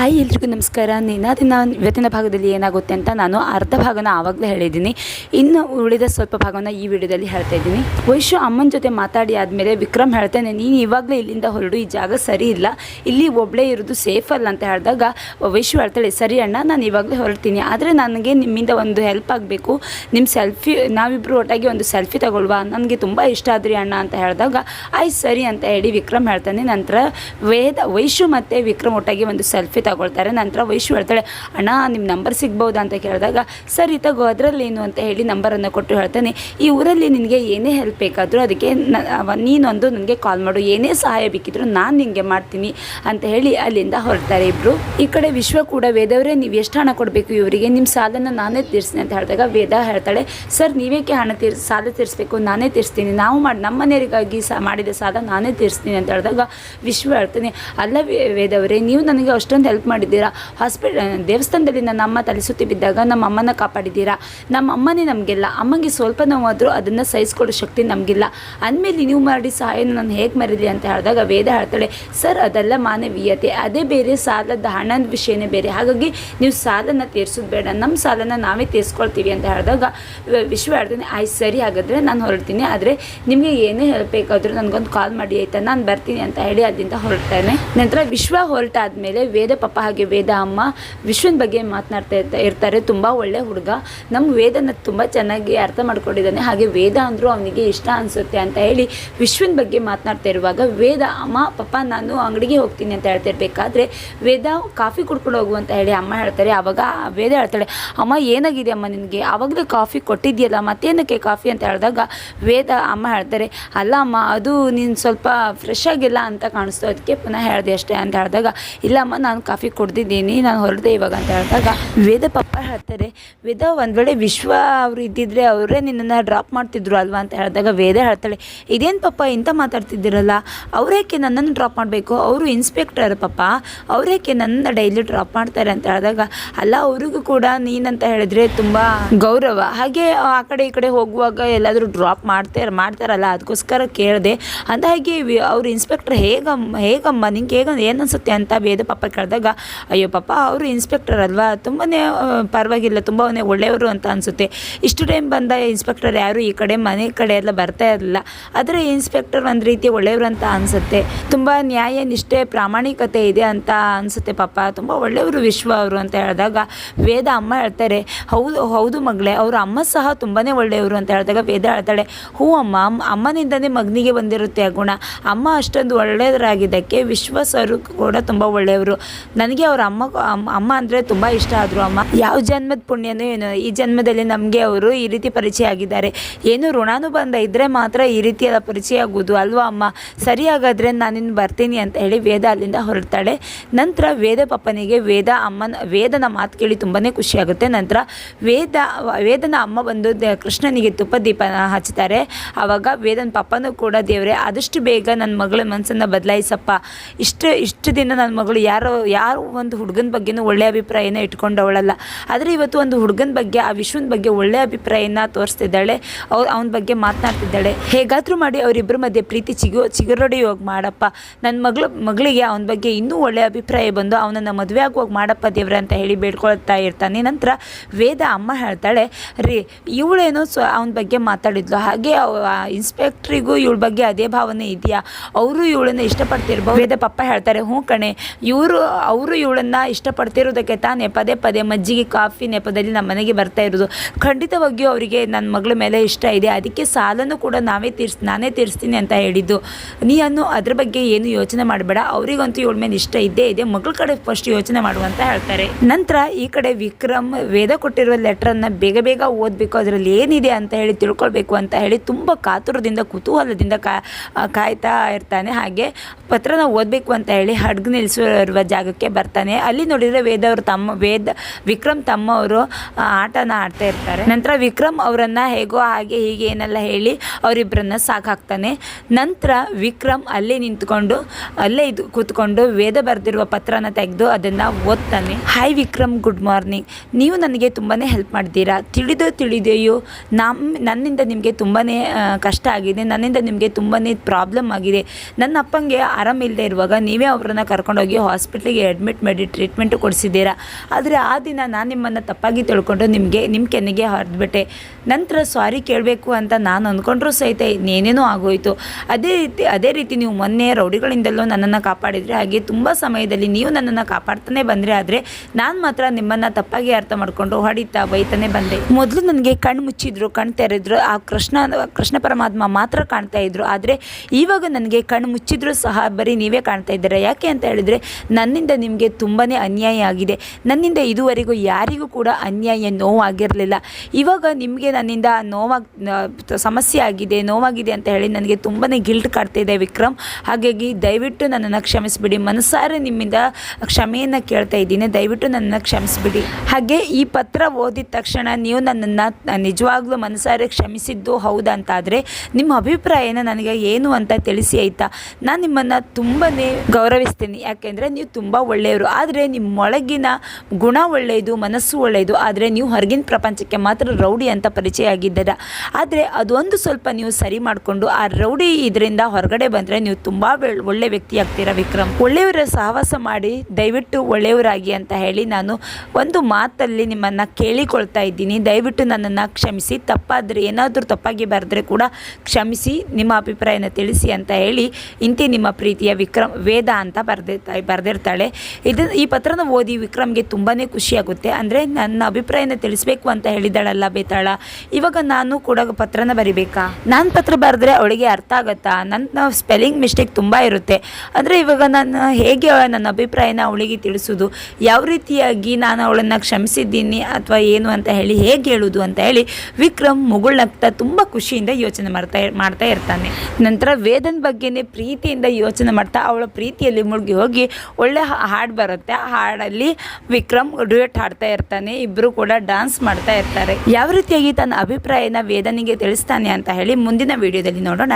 Hi ಎಲ್ರಿಗೂ ನಮಸ್ಕಾರ. ನಿನ್ನ ಇವತ್ತಿನ ಭಾಗದಲ್ಲಿ ಏನಾಗುತ್ತೆ ಅಂತ ನಾನು ಅರ್ಧ ಭಾಗನ ಆವಾಗಲೇ ಹೇಳಿದ್ದೀನಿ. ಇನ್ನು ಉಳಿದ ಸ್ವಲ್ಪ ಭಾಗನ ಈ ವಿಡಿಯೋದಲ್ಲಿ ಹೇಳ್ತಾ ಇದ್ದೀನಿ. ವೈಶು ಅಮ್ಮನ ಜೊತೆ ಮಾತಾಡಿ ಆದಮೇಲೆ ವಿಕ್ರಮ್ ಹೇಳ್ತಾನೆ, ನೀನು ಇವಾಗಲೇ ಇಲ್ಲಿಂದ ಹೊರಡು, ಈ ಜಾಗ ಸರಿ ಇಲ್ಲ. ಇಲ್ಲಿ ಒಬ್ಬಳೇ ಇರೋದು ಸೇಫ್ ಅಲ್ಲ, ಅಂತ ಹೇಳಿದಾಗ ವೈಶು ಹೇಳ್ತಾಳೆ, ಸರಿ ಅಣ್ಣ, ನಾನು ಇವಾಗಲೇ ಹೊರಡ್ತೀನಿ. ಆದರೆ ನನಗೆ ನಿಮ್ಮಿಂದ ಒಂದು ಹೆಲ್ಪ್ ಆಗಬೇಕು. ನಿಮ್ಮ ಸೆಲ್ಫಿ ನಾವಿಬ್ಬರು ಒಟ್ಟಾಗಿ ಒಂದು ಸೆಲ್ಫಿ ತಗೊಳ್ವಾ. ನನಗೆ ತುಂಬ ಇಷ್ಟ ಆದ್ರಿ ಅಣ್ಣ, ಅಂತ ಹೇಳಿದಾಗ, ಆಯ್ತು ಸರಿ, ಅಂತ ಹೇಳಿ ವಿಕ್ರಮ್ ಹೇಳ್ತಾನೆ. ನಂತರ ವೇದ, ವೈಶು ಮತ್ತು ವಿಕ್ರಮ್ ಒಟ್ಟಾಗಿ ಒಂದು ಸೆಲ್ಫಿ ತಗೊಳ್ತಾರೆ. ನಂತರ ವೈಶು ಹೇಳ್ತಾಳೆ, ಅಣ್ಣ ನಿಮ್ಮ ನಂಬರ್ ಸಿಗ್ಬೋದಾ? ಅಂತ ಕೇಳಿದಾಗ, ಸರಿ ತಗೋ, ಅದರಲ್ಲಿ ಏನು ಅಂತ ಹೇಳಿ ನಂಬರನ್ನು ಕೊಟ್ಟು ಹೇಳ್ತಾನೆ, ಈ ಊರಲ್ಲಿ ನಿನಗೆ ಏನೇ ಹೆಲ್ಪ್ ಬೇಕಾದರೂ ಅದಕ್ಕೆ ನೀನೊಂದು ನನಗೆ ಕಾಲ್ ಮಾಡು. ಏನೇ ಸಹಾಯ ಬೇಕಿದ್ರು ನಾನು ನಿನಗೆ ಮಾಡ್ತೀನಿ, ಅಂತ ಹೇಳಿ ಅಲ್ಲಿಂದ ಹೊರಡ್ತಾರೆ ಇಬ್ಬರು ಈ ಕಡೆ ವಿಶ್ವ ಕೂಡ ವೇದವರೇ, ನೀವು ಎಷ್ಟು ಹಣ ಕೊಡಬೇಕು ಇವರಿಗೆ? ನಿಮ್ಮ ಸಾಲನ ನಾನೇ ತೀರಿಸ್ತೀನಿ, ಅಂತ ಹೇಳಿದಾಗ ವೇದ ಹೇಳ್ತಾಳೆ, ಸರ್ ನೀವೇಕೆ ಹಣ ತೀರ್, ಸಾಲ ತೀರಿಸ್ಬೇಕು? ನಾನೇ ತೀರಿಸ್ತೀನಿ. ನಾವು ಮಾಡಿ ನಮ್ಮ ಮನೆಯವರಿಗಾಗಿ ಸ ಮಾಡಿದ ಸಾಲ ನಾನೇ ತೀರಿಸ್ತೀನಿ, ಅಂತ ಹೇಳಿದಾಗ ವಿಶ್ವ ಹೇಳ್ತಾನೆ, ಅಲ್ಲ ವೇದವರೇ, ನೀವು ನನಗೆ ಅಷ್ಟೊಂದು ಹೆಲ್ಪ್ ಮಾಡಿದ್ದೀರಾ? ಹಾಸ್ಪಿಟ್ ದೇವಸ್ಥಾನದಲ್ಲಿ ನನ್ನ ಅಮ್ಮ ತಲೆ ಸುತ್ತಿ ಬಿದ್ದಾಗ ನಮ್ಮ ಅಮ್ಮನ ಕಾಪಾಡಿದ್ದೀರಾ? ನಮ್ಮ ಅಮ್ಮನೇ ನಮಗೆಲ್ಲ. ಅಮ್ಮಂಗೆ ಸ್ವಲ್ಪ ನೋವಾದರೂ ಅದನ್ನು ಸಹಿಸ್ಕೊಡೋ ಶಕ್ತಿ ನಮಗಿಲ್ಲ. ಅಂದಮೇಲೆ ನೀವು ಮಾಡಿ ಸಹಾಯನ ನಾನು ಹೇಗೆ ಮರೀಲಿ ಅಂತ ಹೇಳಿದಾಗ ವೇದ ಹೇಳ್ತಾಳೆ, ಸರ್, ಅದೆಲ್ಲ ಮಾನವೀಯತೆ. ಅದೇ ಬೇರೆ ಸಾಲದ ಹಣದ ವಿಷಯನೇ ಬೇರೆ. ಹಾಗಾಗಿ ನೀವು ಸಾಲನ ತೀರ್ಸೋದು ಬೇಡ. ನಮ್ಮ ಸಾಲನ ನಾವೇ ತೀರಿಸ್ಕೊಳ್ತೀವಿ ಅಂತ ಹೇಳಿದಾಗ ವಿಶ್ವ ಹೇಳ್ತಾನೆ ಆಯ್ತು ಸರಿ ಹಾಗಾದರೆ ನಾನು ಹೊರಡ್ತೀನಿ. ಆದರೆ ನಿಮಗೆ ಏನೇ ಹೆಲ್ಪ್ ಬೇಕಾದರೂ ನನಗೊಂದು ಕಾಲ್ ಮಾಡಿ ಆಯ್ತಾ? ನಾನು ಬರ್ತೀನಿ ಅಂತ ಹೇಳಿ ಅಲ್ಲಿಂದ ಹೊರಡ್ತಾನೆ. ನಂತರ ವಿಶ್ವ ಹೊರಟಾದ್ಮೇಲೆ ವೇದ ಪಪ್ಪ ಹಾಗೆ ವೇದ ಅಮ್ಮ ವಿಶ್ವನ ಬಗ್ಗೆ ಮಾತನಾಡ್ತಾ ಇರ್ತಾ- ಇರ್ತಾರೆ. ತುಂಬ ಒಳ್ಳೆ ಹುಡುಗ. ನಮ್ಮ ವೇದನ ತುಂಬ ಚೆನ್ನಾಗಿ ಅರ್ಥ ಮಾಡ್ಕೊಂಡಿದ್ದಾನೆ. ಹಾಗೆ ವೇದ ಅಂದರೂ ಅವನಿಗೆ ಇಷ್ಟ ಅನಿಸುತ್ತೆ ಅಂತ ಹೇಳಿ ವಿಶ್ವನ ಬಗ್ಗೆ ಮಾತನಾಡ್ತಾ ಇರುವಾಗ, ವೇದ, ಅಮ್ಮ, ಪಾಪ ನಾನು ಅಂಗಡಿಗೆ ಹೋಗ್ತೀನಿ ಅಂತ ಹೇಳ್ತಾ ಇರಬೇಕಾದ್ರೆ ವೇದ ಕಾಫಿ ಕುಡ್ಕೊಂಡು ಹೋಗು ಅಂತ ಹೇಳಿ ಅಮ್ಮ ಹೇಳ್ತಾರೆ. ಆವಾಗ ವೇದ ಹೇಳ್ತಾಳೆ, ಅಮ್ಮ, ಏನಾಗಿದೆ ಅಮ್ಮ ನಿನಗೆ? ಆವಾಗಲೇ ಕಾಫಿ ಕೊಟ್ಟಿದ್ಯಲ್ಲ, ಮತ್ತೇನಕ್ಕೆ ಕಾಫಿ? ಅಂತ ಹೇಳಿದಾಗ ವೇದ ಅಮ್ಮ ಹೇಳ್ತಾರೆ, ಅಲ್ಲ ಅಮ್ಮ, ಅದು ನೀನು ಸ್ವಲ್ಪ ಫ್ರೆಶ್ ಆಗಿಲ್ಲ ಅಂತ ಕಾಣಿಸ್ತು ಅದಕ್ಕೆ ಪುನಃ ಹೇಳಿದೆ ಅಷ್ಟೇ. ಅಂತ ಹೇಳಿದಾಗ, ಇಲ್ಲ ಅಮ್ಮ, ನಾನು ಕಾಫಿ ಕುಡ್ದಿದ್ದೀನಿ, ನಾನು ಹೊರಡೆ ಇವಾಗ ಅಂತ ಹೇಳಿದಾಗ, ವೇದ ಪಪ್ಪ ಹೇಳ್ತಾರೆ, ವೇದ ಒಂದು ವೇಳೆ ವಿಶ್ವ ಅವರು ಇದ್ದಿದ್ರೆ ಅವರೇ ನಿನ್ನನ್ನು ಡ್ರಾಪ್ ಮಾಡ್ತಿದ್ರು ಅಲ್ವಾ ಅಂತ ಹೇಳಿದಾಗ ವೇದ ಹೇಳ್ತಾಳೆ, ಇದೇನು ಪಪ್ಪ ಇಂಥ ಮಾತಾಡ್ತಿದ್ದೀರಲ್ಲ ಅವರೇಕೆ ನನ್ನನ್ನು ಡ್ರಾಪ್ ಮಾಡಬೇಕು? ಅವರು ಇನ್ಸ್ಪೆಕ್ಟರ್ ಪಪ್ಪ ಅವರೇಕೆ ನನ್ನ ಡೈಲಿ ಡ್ರಾಪ್ ಮಾಡ್ತಾರೆ ಅಂತ ಹೇಳಿದಾಗ, ಅಲ್ಲ ಅವ್ರಿಗೂ ಕೂಡ ನೀನಂತ ಹೇಳಿದ್ರೆ ತುಂಬ ಗೌರವ. ಹಾಗೆ ಆ ಕಡೆ ಈ ಕಡೆ ಹೋಗುವಾಗ ಎಲ್ಲಾದರೂ ಡ್ರಾಪ್ ಮಾಡ್ತಾರೆ ಮಾಡ್ತಾರಲ್ಲ ಅದಕ್ಕೋಸ್ಕರ ಕೇಳಿದೆ, ಅಂದ ಹಾಗೆ ಅವ್ರು ಇನ್ಸ್ಪೆಕ್ಟರ್ ಹೇಗಮ್ಮ ಹೇಗಮ್ಮ, ನಿಂಗೆ ಹೇಗ ಏನು ಅನಿಸುತ್ತೆ ಅಂತ ವೇದ ಪಪ್ಪ ಕೇಳಿದಾಗ ಅಯ್ಯೋ ಪಾಪ, ಅವರು ಇನ್ಸ್ಪೆಕ್ಟರ್ ಅಲ್ವಾ? ತುಂಬಾ ಪರವಾಗಿಲ್ಲ ತುಂಬಾ ಒಳ್ಳೆಯವರು ಅಂತ ಅನಿಸುತ್ತೆ. ಇಷ್ಟು ಟೈಮ್ ಬಂದ ಇನ್ಸ್ಪೆಕ್ಟರ್ ಯಾರು ಈ ಕಡೆ, ಮನೆ ಕಡೆ ಎಲ್ಲ ಬರ್ತಾ ಇರಲಿಲ್ಲ. ಆದರೆ ಇನ್ಸ್ಪೆಕ್ಟರ್ ಒಂದು ರೀತಿ ಒಳ್ಳೆಯವರು ಅಂತ ಅನಿಸುತ್ತೆ. ತುಂಬ ನ್ಯಾಯ, ನಿಷ್ಠೆ, ಪ್ರಾಮಾಣಿಕತೆ ಇದೆ ಅಂತ ಅನಿಸುತ್ತೆ ಪಾಪ. ತುಂಬ ಒಳ್ಳೆಯವರು ವಿಶ್ವ ಅವರು ಅಂತ ಹೇಳಿದಾಗ, ವೇದ ಅಮ್ಮ ಹೇಳ್ತಾರೆ, ಹೌದು ಹೌದು ಮಗಳೇ, ಅವ್ರ ಅಮ್ಮ ಸಹ ತುಂಬಾ ಒಳ್ಳೆಯವರು ಅಂತ ಹೇಳಿದಾಗ ವೇದ ಹೇಳ್ತಾಳೆ, ಹೂ ಅಮ್ಮ ಅಮ್ಮ- ಅಮ್ಮನಿಂದನೇ ಮಗನಿಗೆ ಬಂದಿರುತ್ತೆ ಆ ಗುಣ. ಅಮ್ಮ ಅಷ್ಟೊಂದು ಒಳ್ಳೆಯದರಾಗಿದ್ದಕ್ಕೆ ವಿಶ್ವ ಸರು ಕೂಡ ತುಂಬ ಒಳ್ಳೆಯವರು. ನನಗೆ ಅವ್ರ ಅಮ್ಮ, ಅಮ್ಮ- ಅಂದರೆ ತುಂಬ ಇಷ್ಟ ಆದರು ಅಮ್ಮ. ಯಾವ ಜನ್ಮದ ಪುಣ್ಯನೂ ಏನು, ಈ ಜನ್ಮದಲ್ಲಿ ನಮಗೆ ಅವರು ಈ ರೀತಿ ಪರಿಚಯ ಆಗಿದ್ದಾರೆ. ಏನು ಋಣಾನುಬಂಧ ಇದ್ದರೆ ಮಾತ್ರ ಈ ರೀತಿಯಾದ ಪರಿಚಯ ಆಗೋದು ಅಲ್ವಾ ಅಮ್ಮ? ಸರಿ ಹಾಗಾದರೆ ನಾನಿನ್ನು ಬರ್ತೀನಿ ಅಂತ ಹೇಳಿ ವೇದ ಅಲ್ಲಿಂದ ಹೊರಡ್ತಾಳೆ. ನಂತರ ವೇದ ಪಪ್ಪನಿಗೆ ವೇದ ಅಮ್ಮನ, ವೇದನ ಮಾತು ಕೇಳಿ ತುಂಬಾ ಖುಷಿಯಾಗುತ್ತೆ ನಂತರ ವೇದ, ವೇದನ ಅಮ್ಮ ಬಂದು ಕೃಷ್ಣನಿಗೆ ತುಪ್ಪ ದೀಪನ ಹಚ್ತಾರೆ. ಆವಾಗ ವೇದನ ಪಪ್ಪನೂ ಕೂಡ, ದೇವರೇ, ಆದಷ್ಟು ಬೇಗ ನನ್ನ ಮಗಳ ಮನಸ್ಸನ್ನು ಬದಲಾಯಿಸಪ್ಪ. ಇಷ್ಟು ಇಷ್ಟು ದಿನ ನನ್ನ ಮಗಳು ಯಾರೋ ಯಾರು ಒಂದು ಹುಡುಗನ ಬಗ್ಗೆನೂ ಒಳ್ಳೆಯ ಅಭಿಪ್ರಾಯನ ಇಟ್ಕೊಂಡವಳಲ್ಲ. ಆದರೆ ಇವತ್ತು ಒಂದು ಹುಡುಗನ ಬಗ್ಗೆ, ಆ ವಿಶ್ವನ ಬಗ್ಗೆ ಒಳ್ಳೆಯ ಅಭಿಪ್ರಾಯನ ತೋರಿಸ್ತಿದ್ದಾಳೆ. ಅವ್ರು, ಅವನ ಬಗ್ಗೆ ಮಾತನಾಡ್ತಿದ್ದಾಳೆ. ಹೇಗಾದರೂ ಮಾಡಿ ಅವರಿಬ್ಬರ ಮಧ್ಯೆ ಪ್ರೀತಿ ಚಿಗು, ಚಿಗುರೊಡಿ ಹೋಗಿ ಮಾಡಪ್ಪ. ನನ್ನ ಮಗಳು, ಮಗಳಿಗೆ ಅವನ ಬಗ್ಗೆ ಇನ್ನೂ ಒಳ್ಳೆಯ ಅಭಿಪ್ರಾಯ ಬಂದು ಅವನನ್ನು ಮದುವೆ ಆಗುವಾಗ ಮಾಡಪ್ಪ ದೇವ್ರ ಅಂತ ಹೇಳಿ ಬೇಡ್ಕೊಳ್ತಾ ಇರ್ತಾನೆ. ನಂತರ ವೇದ ಅಮ್ಮ ಹೇಳ್ತಾಳೆ, ರೀ, ಇವಳೇನೋ ಸ್ವ, ಅವನ ಬಗ್ಗೆ ಮಾತಾಡಿದ್ಲು. ಹಾಗೆ ಇನ್ಸ್ಪೆಕ್ಟ್ರಿಗೂ ಇವಳ ಬಗ್ಗೆ ಅದೇ ಭಾವನೆ ಇದೆಯಾ? ಅವರು ಇವಳನ್ನು ಇಷ್ಟಪಡ್ತಿರ್ಬೋದು. ವೇದ ಪಪ್ಪ ಹೇಳ್ತಾರೆ, ಹ್ಞೂ ಕಣೆ. ಇವರು ಅವರು ಇವಳನ್ನು ಇಷ್ಟಪಡ್ತಿರೋದಕ್ಕೆ ತಾನೆ ಪದೇ ಪದೇ ಮಜ್ಜಿಗೆ, ಕಾಫಿ ನೆಪದಲ್ಲಿ ನಮ್ಮ ಮನೆಗೆ ಬರ್ತಾ ಇರೋದು. ಖಂಡಿತವಾಗಿಯೂ ಅವರಿಗೆ ನನ್ನ ಮಗಳ ಮೇಲೆ ಇಷ್ಟ ಇದೆ. ಅದಕ್ಕೆ ಸಾಲನೂ ಕೂಡ ನಾವೇ ತೀರ್ಸ್, ನಾನೇ ತೀರಿಸ್ತೀನಿ ಅಂತ ಹೇಳಿದ್ದು. ನೀನು ಅದ್ರ ಬಗ್ಗೆ ಏನು ಯೋಚನೆ ಮಾಡಬೇಡ. ಅವರಿಗಂತೂ ಇವಳ ಮೇಲೆ ಇಷ್ಟ ಇದ್ದೇ ಇದೆ. ಮಗಳ ಕಡೆ ಫಸ್ಟ್ ಯೋಚನೆ ಮಾಡುವಂತ ಹೇಳ್ತಾರೆ. ನಂತರ ಈ ಕಡೆ ವಿಕ್ರಮ್ ವೇದ ಕೊಟ್ಟಿರುವ ಲೆಟ್ರನ್ನು ಬೇಗ ಬೇಗ ಓದಬೇಕು. ಅದರಲ್ಲಿ ಏನಿದೆ ಅಂತ ಹೇಳಿ ತಿಳ್ಕೊಳ್ಬೇಕು ಅಂತ ಹೇಳಿ ತುಂಬ ಕಾತುರದಿಂದ, ಕುತೂಹಲದಿಂದ ಕಾಯ್ತಾ ಇರ್ತಾನೆ. ಹಾಗೆ ಪತ್ರನ ಓದಬೇಕು ಅಂತ ಹೇಳಿ ಹಡ್ಗು ನಿಲ್ಲಿಸಿರುವ ಜಾಗಕ್ಕೆ ಬರ್ತಾನೆ. ಅಲ್ಲಿ ನೋಡಿದರೆ ವೇದ ಅವರು ತಮ್ಮ, ವೇದ ವಿಕ್ರಮ್ ತಮ್ಮವರು ಆಟನ ಆಡ್ತಾ ಇರ್ತಾರೆ. ನಂತರ ವಿಕ್ರಮ್ ಅವರನ್ನು ಹೇಗೋ ಹಾಗೆ ಹೀಗೆ ಏನೆಲ್ಲ ಹೇಳಿ ಅವರಿಬ್ಬರನ್ನ ಸಾಕಾಗ್ತಾನೆ. ನಂತರ ವಿಕ್ರಮ್ ಅಲ್ಲೇ ನಿಂತ್ಕೊಂಡು, ಅಲ್ಲೇ ಇದು ಕೂತ್ಕೊಂಡು ವೇದ ಬರೆದಿರುವ ಪತ್ರನ ತೆಗೆದು ಅದನ್ನು ಓದ್ತಾನೆ. ಹಾಯ್ ವಿಕ್ರಮ್ ಗುಡ್ ಮಾರ್ನಿಂಗ್ ನೀವು ನನಗೆ ತುಂಬಾ ಹೆಲ್ಪ್ ಮಾಡಿದ್ದೀರಾ ತಿಳಿದು ತಿಳಿದೆಯೋ? ನಮ್ಮ ನನ್ನಿಂದ ನಿಮಗೆ ತುಂಬಾ ಕಷ್ಟ ಆಗಿದೆ. ನನ್ನಿಂದ ನಿಮಗೆ ತುಂಬಾ ಪ್ರಾಬ್ಲಮ್ ಆಗಿದೆ. ನನ್ನ ಅಪ್ಪಂಗೆ ಆರಾಮಿಲ್ಲದೆ ಇರುವಾಗ ನೀವೇ ಅವರನ್ನು ಕರ್ಕೊಂಡೋಗಿ ಹಾಸ್ಪಿಟ್ಲಿಗೆ ಅಡ್ಮಿಟ್ ಮಾಡಿ ಟ್ರೀಟ್ಮೆಂಟು ಕೊಡಿಸಿದ್ದೀರಾ? ಆದರೆ ಆ ದಿನ ನಾನು ನಿಮ್ಮನ್ನು ತಪ್ಪಾಗಿ ತಿಳ್ಕೊಂಡು ನಿಮಗೆ ನಿಮ್ಮ ಕೆನ್ನೆಗೆ ಹರಿದ್ಬಿಟ್ಟೆ. ನಂತರ ಸಾರಿ ಕೇಳಬೇಕು ಅಂತ ನಾನು ಅಂದ್ಕೊಂಡ್ರೂ ಸಹಿತ ಇನ್ನೇನೇನೋ ಆಗೋಯಿತು. ಅದೇ ರೀತಿ ಅದೇ ರೀತಿ ನೀವು ಮೊನ್ನೆ ರೌಡಿಗಳಿಂದಲೂ ನನ್ನನ್ನು ಕಾಪಾಡಿದರೆ ಹಾಗೆ ತುಂಬ ಸಮಯದಲ್ಲಿ ನೀವು ನನ್ನನ್ನು ಕಾಪಾಡ್ತಾನೆ ಬಂದರೆ ಆದರೆ ನಾನು ಮಾತ್ರ ನಿಮ್ಮನ್ನು ತಪ್ಪಾಗಿ ಅರ್ಥ ಮಾಡಿಕೊಂಡು ಹೊಡಿತಾ ಬೈತಾನೆ ಬಂದೆ. ಮೊದಲು ನನಗೆ ಕಣ್ಣು ಮುಚ್ಚಿದ್ರು ಕಣ್ಣು ತೆರೆದ್ರು, ಆ ಕೃಷ್ಣ ಕೃಷ್ಣ ಪರಮಾತ್ಮ ಮಾತ್ರ ಕಾಣ್ತಾ ಇದ್ರು. ಆದರೆ ಇವಾಗ ನನಗೆ ಕಣ್ಣು ಮುಚ್ಚಿದ್ರು ಸಹ ಬರೀ ನೀವೇ ಕಾಣ್ತಾ ಇದ್ದೀರಾ? ಯಾಕೆ ಅಂತ ಹೇಳಿದರೆ ನನ್ನಿಂದ ನಿಮಗೆ ತುಂಬಾ ಅನ್ಯಾಯ ಆಗಿದೆ. ನನ್ನಿಂದ ಇದುವರೆಗೂ ಯಾರಿಗೂ ಕೂಡ ಅನ್ಯಾಯ ನೋವಾಗಿರಲಿಲ್ಲ. ಇವಾಗ ನಿಮಗೆ ನನ್ನಿಂದ ನೋವಾಗ ಸಮಸ್ಯೆ ಆಗಿದೆ, ನೋವಾಗಿದೆ ಅಂತ ಹೇಳಿ ನನಗೆ ತುಂಬಾ ಗಿಲ್ಟ್ ಕಾಡ್ತಿದೆ ವಿಕ್ರಮ್. ಹಾಗಾಗಿ ದಯವಿಟ್ಟು ನನ್ನನ್ನು ಕ್ಷಮಿಸಿಬಿಡಿ. ಮನಸಾರೆ ನಿಮ್ಮಿಂದ ಕ್ಷಮೆಯನ್ನು ಕೇಳ್ತಾ ಇದ್ದೀನಿ. ದಯವಿಟ್ಟು ನನ್ನನ್ನು ಕ್ಷಮಿಸಿಬಿಡಿ. ಹಾಗೆ ಈ ಪತ್ರ ಓದಿದ ತಕ್ಷಣ ನೀವು ನನ್ನನ್ನು ನಿಜವಾಗ್ಲೂ ಮನಸಾರೆ ಕ್ಷಮಿಸಿದ್ದು ಹೌದಾ ಅಂತಾದರೆ ನಿಮ್ಮ ಅಭಿಪ್ರಾಯನ ನನಗೆ ಏನು ಅಂತ ತಿಳಿಸಿ ಆಯಿತಾ? ನಾನು ನಿಮ್ಮನ್ನು ತುಂಬಾ ಗೌರವಿಸ್ತೀನಿ. ಯಾಕೆಂದರೆ ನೀವು ತುಂಬ ಒಳ್ಳೆಯವರು. ಆದರೆ ನಿಮ್ಮೊಳಗಿನ ಗುಣ ಒಳ್ಳೆಯದು, ಮನಸ್ಸು ಒಳ್ಳೆಯದು, ಆದರೆ ನೀವು ಹೊರಗಿನ ಪ್ರಪಂಚಕ್ಕೆ ಮಾತ್ರ ರೌಡಿ ಅಂತ ಪರಿಚಯ ಆಗಿದ್ದೀರ? ಆದರೆ ಅದೊಂದು ಸ್ವಲ್ಪ ನೀವು ಸರಿ ಮಾಡಿಕೊಂಡು ಆ ರೌಡಿ ಇದರಿಂದ ಹೊರಗಡೆ ಬಂದರೆ ನೀವು ತುಂಬ ಒಳ್ಳೆ ವ್ಯಕ್ತಿ ಆಗ್ತೀರಾ ವಿಕ್ರಮ್? ಒಳ್ಳೆಯವರ ಸಹವಾಸ ಮಾಡಿ, ದಯವಿಟ್ಟು ಒಳ್ಳೆಯವರಾಗಿ ಅಂತ ಹೇಳಿ ನಾನು ಒಂದು ಮಾತಲ್ಲಿ ನಿಮ್ಮನ್ನು ಕೇಳಿಕೊಳ್ತಾ ಇದ್ದೀನಿ. ದಯವಿಟ್ಟು ನನ್ನನ್ನು ಕ್ಷಮಿಸಿ. ತಪ್ಪಾದರೆ, ಏನಾದರೂ ತಪ್ಪಾಗಿ ಬರೆದ್ರೆ ಕೂಡ ಕ್ಷಮಿಸಿ, ನಿಮ್ಮ ಅಭಿಪ್ರಾಯನ ತಿಳಿಸಿ ಅಂತ ಹೇಳಿ ಇಂತಿ ನಿಮ್ಮ ಪ್ರೀತಿಯ ವಿಕ್ರಮ್, ವೇದ ಅಂತ ಬರೆದಿರ್ತಾ, ಬರೆದಿರ್ತಾಳೆ. ಇದು ಈ ಪತ್ರನ ಓದಿ ವಿಕ್ರಮ್ಗೆ ತುಂಬಾ ಖುಷಿಯಾಗುತ್ತೆ ಅಂದರೆ ನನ್ನ ಅಭಿಪ್ರಾಯನ ತಿಳಿಸ್ಬೇಕು ಅಂತ ಹೇಳಿದಾಳಲ್ಲ ಬೇತಾಳ. ಇವಾಗ ನಾನು ಕೂಡ ಪತ್ರನ ಬರಿಬೇಕಾ? ನಾನು ಪತ್ರ ಬರೆದ್ರೆ ಅವಳಿಗೆ ಅರ್ಥ ಆಗುತ್ತಾ? ನನ್ನ ಸ್ಪೆಲ್ಲಿಂಗ್ ಮಿಸ್ಟೇಕ್ ತುಂಬ ಇರುತ್ತೆ. ಅಂದರೆ ಇವಾಗ ನಾನು ಹೇಗೆ ನನ್ನ ಅಭಿಪ್ರಾಯನ ಅವಳಿಗೆ ತಿಳಿಸೋದು? ಯಾವ ರೀತಿಯಾಗಿ ನಾನು ಅವಳನ್ನು ಕ್ಷಮಿಸಿದ್ದೀನಿ ಅಥವಾ ಏನು ಅಂತ ಹೇಳಿ ಹೇಗೆ ಹೇಳೋದು ಅಂತ ಹೇಳಿ ವಿಕ್ರಮ್ ಮುಗುಳ್ನಗ್ತಾ ತುಂಬ ಖುಷಿಯಿಂದ ಯೋಚನೆ ಮಾಡ್ತಾ ಮಾಡ್ತಾ ಇರ್ತಾನೆ. ನಂತರ ವೇದನ್ ಬಗ್ಗೆನೇ ಪ್ರೀತಿಯಿಂದ ಯೋಚನೆ ಮಾಡ್ತಾ ಅವಳ ಪ್ರೀತಿಯಲ್ಲಿ ಮುಳುಗಿ ಹೋಗಿ ಒಳ್ಳೆ ಹಾಡು ಬರುತ್ತೆ. ಆ ಹಾಡಲ್ಲಿ ವಿಕ್ರಮ್ ಡ್ಯೂಯೆಟ್ ಹಾಡ್ತಾ ಇರ್ತಾನೆ. ಇಬ್ಬರು ಕೂಡ ಡಾನ್ಸ್ ಮಾಡ್ತಾ ಇರ್ತಾರೆ. ಯಾವ ರೀತಿಯಾಗಿ ತನ್ನ ಅಭಿಪ್ರಾಯನ ವೇದನಿಗೆ ತಿಳಿಸ್ತಾನೆ ಅಂತ ಹೇಳಿ ಮುಂದಿನ ವಿಡಿಯೋದಲ್ಲಿ ನೋಡೋಣ.